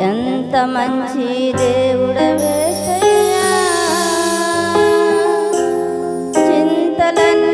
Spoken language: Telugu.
ఎంత మంచి దేవుడవేసయ్యా చింతలన్నీ